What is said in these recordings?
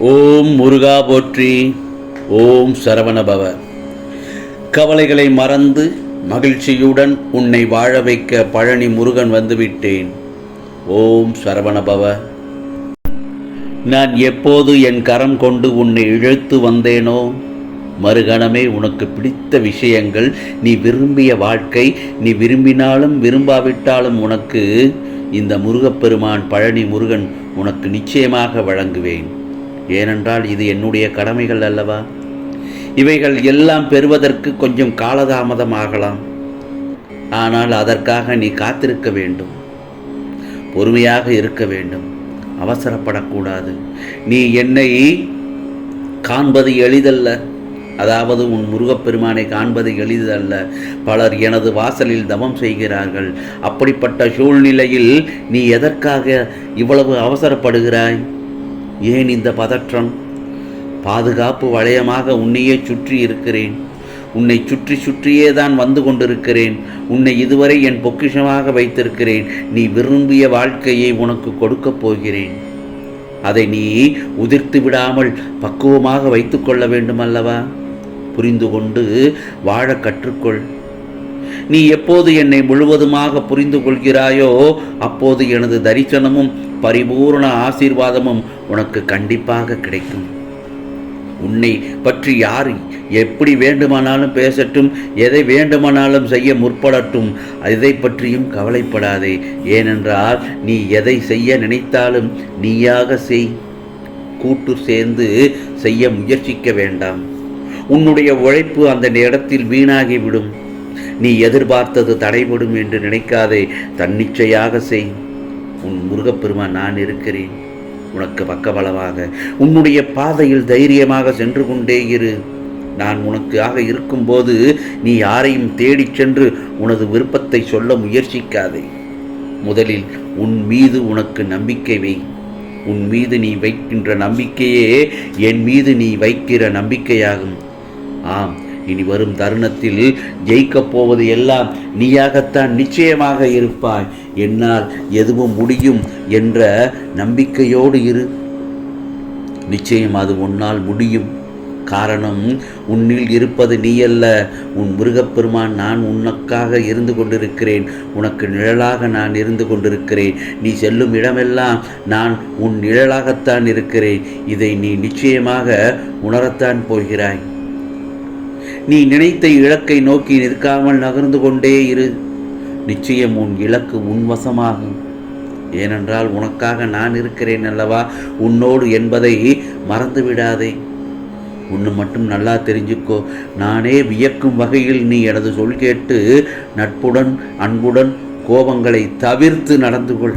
ஓம் முருகா போற்றி ஓம் சரவணபவ. கவலைகளை மறந்து மகிழ்ச்சியுடன் உன்னை வாழ வைக்க பழனி முருகன் வந்துவிட்டேன். ஓம் சரவணபவ. நான் எப்போது என் கரம் கொண்டு உன்னை இழுத்து வந்தேனோ? மறுகணமே உனக்கு பிடித்த விஷயங்கள் நீ விரும்பிய வாழ்க்கை நீ விரும்பினாலும் விரும்பாவிட்டாலும் உனக்கு இந்த முருகப்பெருமான் பழனி முருகன் உனக்கு நிச்சயமாக வழங்குவேன். ஏனென்றால் இது என்னுடைய கடமைகள் அல்லவா? இவைகள் எல்லாம் பெறுவதற்கு கொஞ்சம் காலதாமதமாகலாம் ஆனால் அதற்காக நீ காத்திருக்க வேண்டும். பொறுமையாக இருக்க வேண்டும். அவசரப்படக்கூடாது. நீ என்னை காண்பது எளிதல்ல. அதாவது உன் முருகப்பெருமானை காண்பது எளிதல்ல. பலர் எனது வாசலில் தவம் செய்கிறார்கள். அப்படிப்பட்ட சூழ்நிலையில் நீ எதற்காக இவ்வளவு அவசரப்படுகிறாய்? ஏன் இந்த பதற்றம்? பாதுகாப்பு வளையமாக உன்னையே சுற்றி இருக்கிறேன். உன்னை சுற்றி சுற்றியே தான் வந்து கொண்டிருக்கிறேன். உன்னை இதுவரை என் பொக்கிஷமாக வைத்திருக்கிறேன். நீ விரும்பிய வாழ்க்கையை உனக்கு கொடுக்கப் போகிறேன். அதை நீ உதிர்த்து விடாமல் பக்குவமாக வைத்துக்கொள்ள வேண்டுமல்லவா? புரிந்து கொண்டு வாழ கற்றுக்கொள். நீ எப்போது என்னை முழுவதுமாக புரிந்து கொள்கிறாயோ அப்போது எனது தரிசனமும் பரிபூர்ண ஆசீர்வாதமும் உனக்கு கண்டிப்பாக கிடைக்கும். உன்னை பற்றி யார் எப்படி வேண்டுமானாலும் பேசட்டும் எதை வேண்டுமானாலும் செய்ய முற்படட்டும் இதை பற்றியும் கவலைப்படாதே. ஏனென்றால் நீ எதை செய்ய நினைத்தாலும் நீயாக செய். கூட்டு சேர்ந்து செய்ய முயற்சிக்க வேண்டாம். உன்னுடைய உழைப்பு அந்த இடத்தில் வீணாகிவிடும். நீ எதிர்பார்த்தது தடைபடும் என்று நினைக்காதே. தன்னிச்சையாக செய். உன் முருகப்பெருமான் நான் இருக்கிறேன். உனக்கு பக்கபலமாக உன்னுடைய பாதையில் தைரியமாக சென்று கொண்டே இரு. நான் உனக்காக இருக்கும்போது நீ யாரையும் தேடிச் சென்று உனது விருப்பத்தை சொல்ல முயற்சிக்காதே. முதலில் உன் மீது உனக்கு நம்பிக்கை வை. உன் மீது நீ வைக்கின்ற நம்பிக்கையே என் மீது நீ வைக்கிற நம்பிக்கையாகும். ஆம் இனி வரும் தருணத்தில் ஜெயிக்கப் போவது எல்லாம் நீயாகத்தான் நிச்சயமாக இருப்பாய். என்னால் எதுவும் முடியும் என்ற நம்பிக்கையோடு இரு. நிச்சயம் அது உன்னால் முடியும். காரணம் உன்னில் இருப்பது நீ அல்ல உன் முருகப்பெருமான் நான் உனக்காக இருந்து கொண்டிருக்கிறேன். உனக்கு நிழலாக நான் இருந்து கொண்டிருக்கிறேன். நீ செல்லும் இடமெல்லாம் நான் உன் நிழலாகத்தான் இருக்கிறேன். இதை நீ நிச்சயமாக உணரத்தான் போகிறாய். நீ நினைத்த இலக்கை நோக்கி நிற்காமல் நகர்ந்து கொண்டே இரு. நிச்சயம் உன் இலக்கு உன்வசமாகும் ஏனென்றால் உனக்காக நான் இருக்கிறேன் அல்லவா? உன்னோடு என்பதை மறந்து விடாதே. ஒன்று மட்டும் நல்லா தெரிஞ்சுக்கோ. நானே வியக்கும் வகையில் நீ எனது சொல் கேட்டு நட்புடன் அன்புடன் கோபங்களை தவிர்த்து நடந்து கொள்.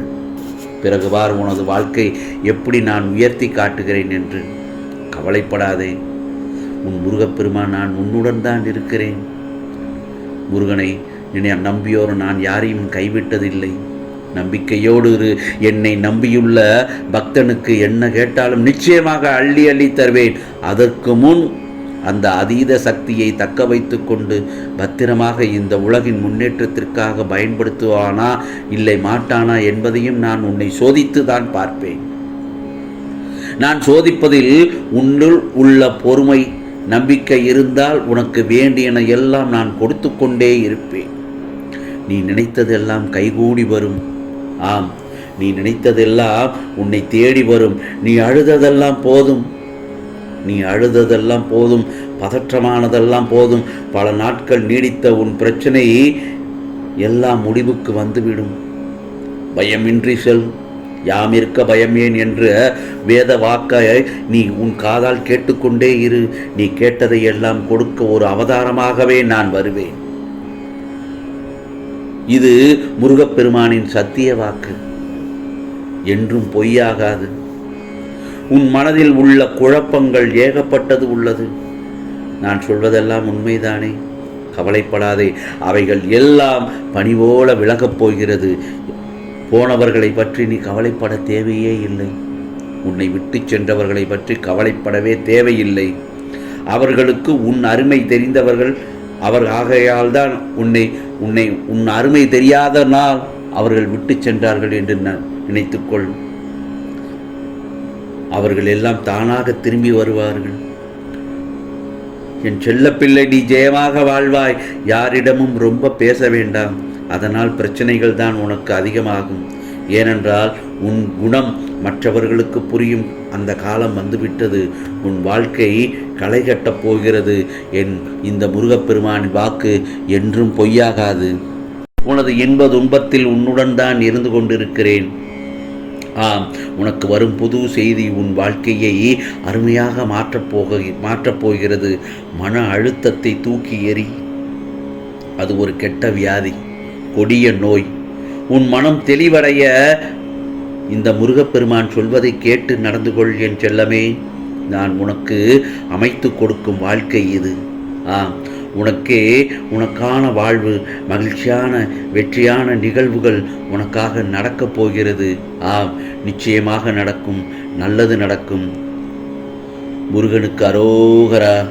பிறகு பார் உனது வாழ்க்கை எப்படி நான் உயர்த்தி காட்டுகிறேன் என்று. கவலைப்படாதே. உன் முருகப்பெருமான் நான் உன்னுடன் தான் இருக்கிறேன். முருகனை என்னை நம்பியோர் நான் யாரையும் கைவிட்டதில்லை. நம்பிக்கையோடு இரு. என்னை நம்பியுள்ள பக்தனுக்கு என்ன கேட்டாலும் நிச்சயமாக அள்ளி அள்ளி தருவேன். அதற்கு முன் அந்த அதீத சக்தியை தக்க வைத்து கொண்டு பத்திரமாக இந்த உலகின் முன்னேற்றத்திற்காக பயன்படுத்துவானா இல்லை மாட்டானா என்பதையும் நான் உன்னை சோதித்து தான் பார்ப்பேன். நான் சோதிப்பதில் உன்னுள் உள்ள பொறுமை நம்பிக்கை இருந்தால் உனக்கு வேண்டியன எல்லாம் நான் கொடுத்து கொண்டே இருப்பேன். நீ நினைத்ததெல்லாம் கைகூடி வரும். ஆம் நீ நினைத்ததெல்லாம் உன்னை தேடி வரும். நீ அழுததெல்லாம் போதும். நீ அழுததெல்லாம் போதும் பதற்றமானதெல்லாம் போதும். பல நாட்கள் நீடித்த உன் பிரச்சனை எல்லாம் முடிவுக்கு வந்துவிடும். பயமின்றி செல். யாம் இருக்க பயமேன் என்ற வேத வாக்கை நீ உன் காதால் கேட்டுக்கொண்டே இரு. நீ கேட்டதை எல்லாம் கொடுக்க ஒரு அவதாரமாகவே நான் வருவேன். இது முருகப்பெருமானின் சத்திய வாக்கு. என்றும் பொய்யாகாது. உன் மனதில் உள்ள குழப்பங்கள் ஏகப்பட்டது உள்ளது. நான் சொல்வதெல்லாம் உண்மைதானே. கவலைப்படாதே. அவைகள் எல்லாம் பணிபோல விலகப் போகிறது. போனவர்களை பற்றி நீ கவலைப்பட தேவையே இல்லை. உன்னை விட்டு சென்றவர்களை பற்றி கவலைப்படவே தேவையில்லை. அவர்களுக்கு உன் அருமை தெரிந்தவர்கள் அவர் ஆகையால் தான் உன்னை உன்னை உன் அருமை தெரியாத நாள் அவர்கள் விட்டு சென்றார்கள் என்று நினைத்துக்கொள். அவர்கள் எல்லாம் தானாக திரும்பி வருவார்கள். என் செல்லப்பிள்ளை நீ ஜெயமாக வாழ்வாய். யாரிடமும் ரொம்ப பேச வேண்டாம். அதனால் பிரச்சனைகள் தான் உனக்கு அதிகமாகும். ஏனென்றால் உன் குணம் மற்றவர்களுக்கு புரியும் அந்த காலம் வந்துவிட்டது. உன் வாழ்க்கை களை கட்டப் போகிறது. என் இந்த முருகப்பெருமானின் வாக்கு என்றும் பொய்யாகாது. உனது இன்ப துன்பத்தில் உன்னுடன் தான் இருந்து கொண்டிருக்கிறேன். ஆம் உனக்கு வரும் புது செய்தி உன் வாழ்க்கையை அருமையாக மாற்றப் போக மாற்றப் போகிறது. மன அழுத்தத்தை தூக்கி எறி அது ஒரு கெட்ட வியாதி. கொடிய நோய். உன் மனம் தெளிவடைய இந்த முருகப்பெருமான் சொல்வதை கேட்டு நடந்து கொள் என் செல்லமே. நான் உனக்கு அமைத்து கொடுக்கும் வாழ்க்கை இது. ஆம் உனக்கே உனக்கான வாழ்வு மகிழ்ச்சியான வெற்றியான நிகழ்வுகள் உனக்காக நடக்கப் போகிறது. ஆம் நிச்சயமாக நடக்கும் நல்லது நடக்கும். முருகனுக்கு அரோகரா.